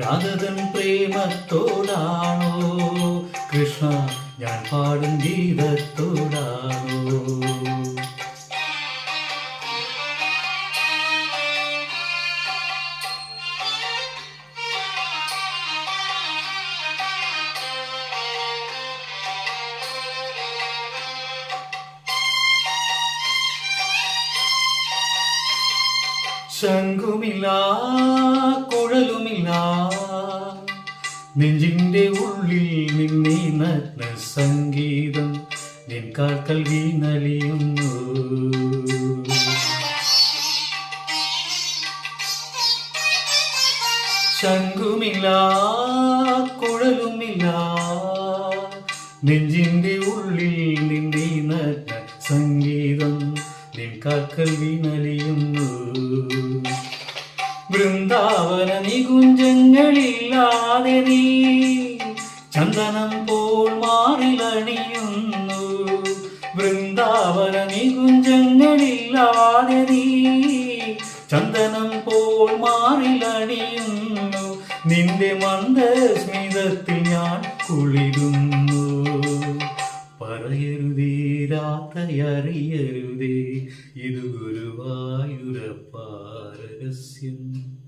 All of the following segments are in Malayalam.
രാധതൻ പ്രേമത്തോടാണോ. കൃഷ്ണ ഞാൻ പാടും ഗീതത്തോടാണോ. ശംഖുമില്ല കുഴലുമില്ല നെഞ്ചിന്റെ ഉള്ളിൽ നിന്നെ നഗ്ന സംഗീതം നിൻ കാൽക്കൽ വീണലിയുന്നു. ശംഖുമില്ല കുഴലുമില്ല. നെഞ്ചിന്റെ ഉള്ളിൽ നിന്നെ നഗ്ന സംഗീതം നിൻ കാൽക്കൽ വീണലിയുന്നു വൃന്ദാവന നികുഞ്ചങ്ങളില്ലാതെ നീ ചന്ദനം പോൾ മാറിലണിയുന്നു. വൃന്ദാവന നികുഞ്ചങ്ങളില്ലാതെ നീ ചന്ദനം പോൾ മാറിലണിയുന്നു. നിന്റെ മന്ദസ്മിതത്തിൽ ഞാൻ കുളിരുന്നു. പറയരുതേ രാത്രിയറിയരുതേ ഇത് ഗുരുവായൂരപ്പാരഹസ്യം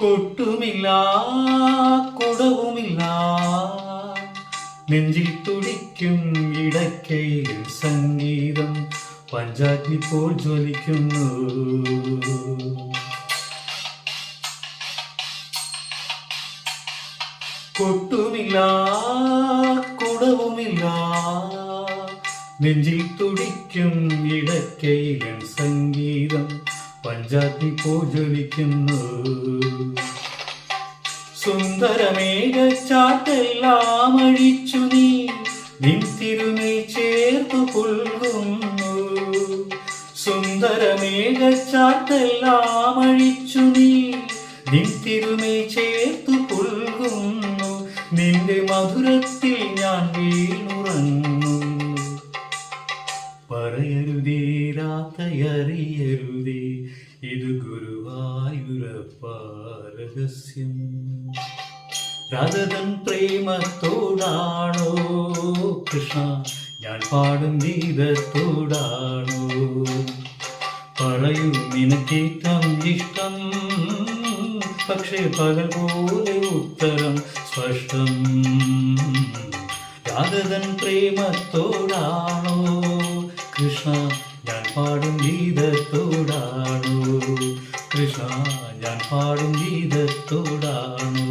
കൊട്ടുമില്ല കുടവുമില്ല. നെഞ്ചിൽ തുടിക്കും ഇടക്കയിൽ സംഗീതം പഞ്ചാഗ്നി പോൽ ജ്വലിക്കുന്നു. കൊട്ടുമില്ല കുടവുമില്ല. നെഞ്ചിൽ തുടിക്കും ഇടക്കയിലും സംഗീതം പഞ്ചാഗ്നി പോജ്വലിക്കുന്നു സുന്ദരമേഘച്ചാട്ടെല്ലാം അഴിച്ചു നീ. നിൻ തിരുമൈ ചേർത്തു പുൽകുന്നു. സുന്ദരമേഘച്ചാട്ടെല്ലാം അഴിച്ചു നീ. നിൻ തിരുമൈ ചേർത്തു പുൽകുന്നു. നിന്റെ മധുരത്തിൽ ഞാൻ വീണുറങ്ങുന്നു. പറയരുതേ രാത്തയറിയരുതേ ഇത് ഗുരുവായൂരപ്പാരഹസ്യം രാധതൻ പ്രേമത്തോടാണോ? കൃഷ്ണ ഞാൻ പാടും ഗീതത്തോടാണോ പറയൂ നിനക്കേറ്റം ഇഷ്ടം. പക്ഷേ പകൽ പോലെ ഉത്തരം സ്പഷ്ടം. രാധതൻ പ്രേമത്തോടാണോ? കൃഷ്ണ ഞാൻ പാടും ഗീതത്തോടാണോ കൃഷ്ണ പാടും ഗീതത്തോടാണോ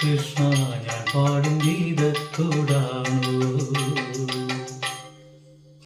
കൃഷ്ണ